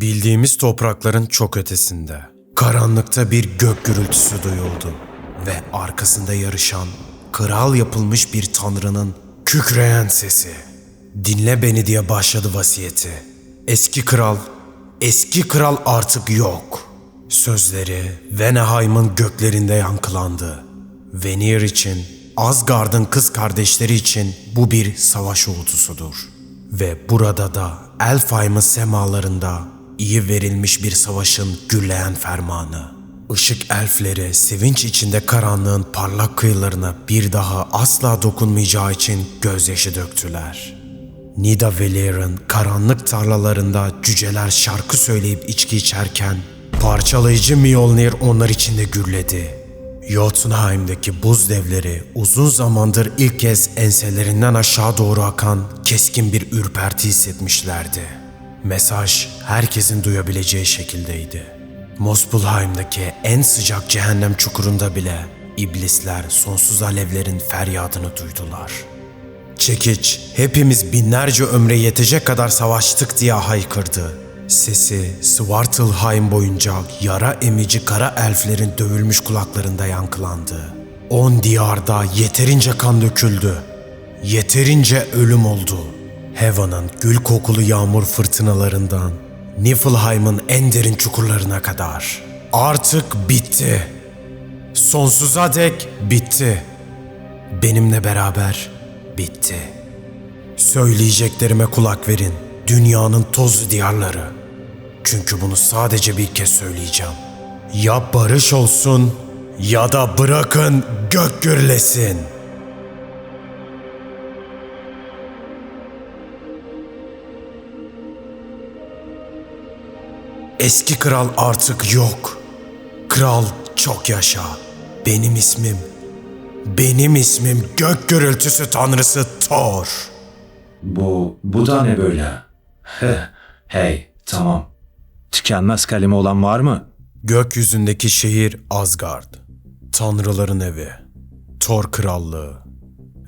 Bildiğimiz toprakların çok ötesinde. Karanlıkta bir gök gürültüsü duyuldu ve arkasında yarışan, kral yapılmış bir tanrının kükreyen sesi. Dinle beni diye başladı vasiyeti. Eski kral, eski kral artık yok. Sözleri Veneheim'ın göklerinde yankılandı. Venir için, Asgard'ın kız kardeşleri için bu bir savaş uğultusudur. Ve burada da Elfheim'ın semalarında iyi verilmiş bir savaşın gürleyen fermanı. Işık elfleri sevinç içinde karanlığın parlak kıyılarına bir daha asla dokunmayacağı için gözyaşı döktüler. Nida Valir'in karanlık tarlalarında cüceler şarkı söyleyip içki içerken parçalayıcı Mjolnir onlar içinde gürledi. Jotunheim'deki buz devleri uzun zamandır ilk kez enselerinden aşağı doğru akan keskin bir ürperti hissetmişlerdi. Mesaj herkesin duyabileceği şekildeydi. Mospelheim'daki en sıcak cehennem çukurunda bile iblisler sonsuz alevlerin feryadını duydular. Çekiç hepimiz binlerce ömre yetecek kadar savaştık diye haykırdı. Sesi Svartalheim boyunca yara emici kara elflerin dövülmüş kulaklarında yankılandı. On diyarda yeterince kan döküldü. Yeterince ölüm oldu. Heaven'ın gül kokulu yağmur fırtınalarından Niflheim'ın en derin çukurlarına kadar. Artık bitti. Sonsuza dek bitti. Benimle beraber bitti. Söyleyeceklerime kulak verin. Dünyanın tozlu diyarları. Çünkü bunu sadece bir kez söyleyeceğim. Ya barış olsun ya da bırakın gök gürlesin. Eski kral artık yok. Kral çok yaşa. Benim ismim benim ismim gök gürültüsü tanrısı Thor. Bu, bu da ne böyle? Heh, hey, tamam. Tükenmez kalemi olan var mı? Gökyüzündeki şehir Asgard. Tanrıların evi. Thor krallığı.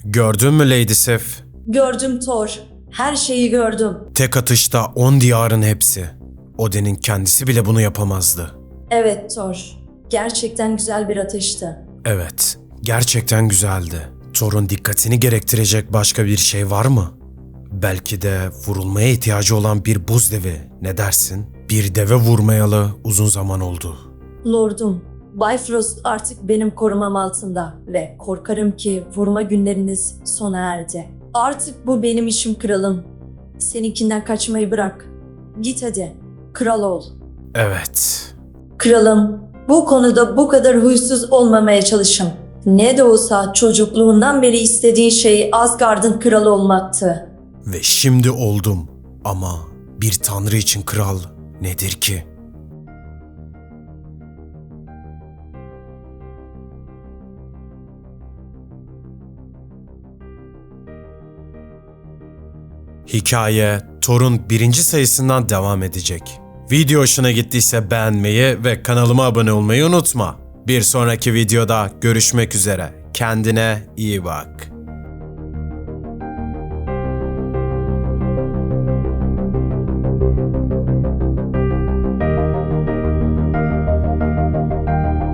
Gördün mü Lady Sif? Gördüm Thor. Her şeyi gördüm. Tek atışta on diyarın hepsi. Odin'in kendisi bile bunu yapamazdı. Evet Thor. Gerçekten güzel bir ateşti. Evet, gerçekten güzeldi. Thor'un dikkatini gerektirecek başka bir şey var mı? Belki de vurulmaya ihtiyacı olan bir buz devi. Ne dersin? Bir deve vurmayalı uzun zaman oldu. Lordum, Bifrost artık benim korumam altında ve korkarım ki vurma günleriniz sona erdi. Artık bu benim işim kralım. Seninkinden kaçmayı bırak. Git hadi. Kral ol. Evet, Kralım, bu konuda bu kadar huysuz olmamaya çalışın. Ne de olsa çocukluğundan beri istediğin şey Asgard'ın kralı olmaktı. ve şimdi oldum. Ama bir tanrı için kral nedir ki? Hikaye Thor'un birinci sayısından devam edecek. Video hoşuna gittiyse beğenmeyi ve kanalıma abone olmayı unutma. Bir sonraki videoda görüşmek üzere. Kendine iyi bak.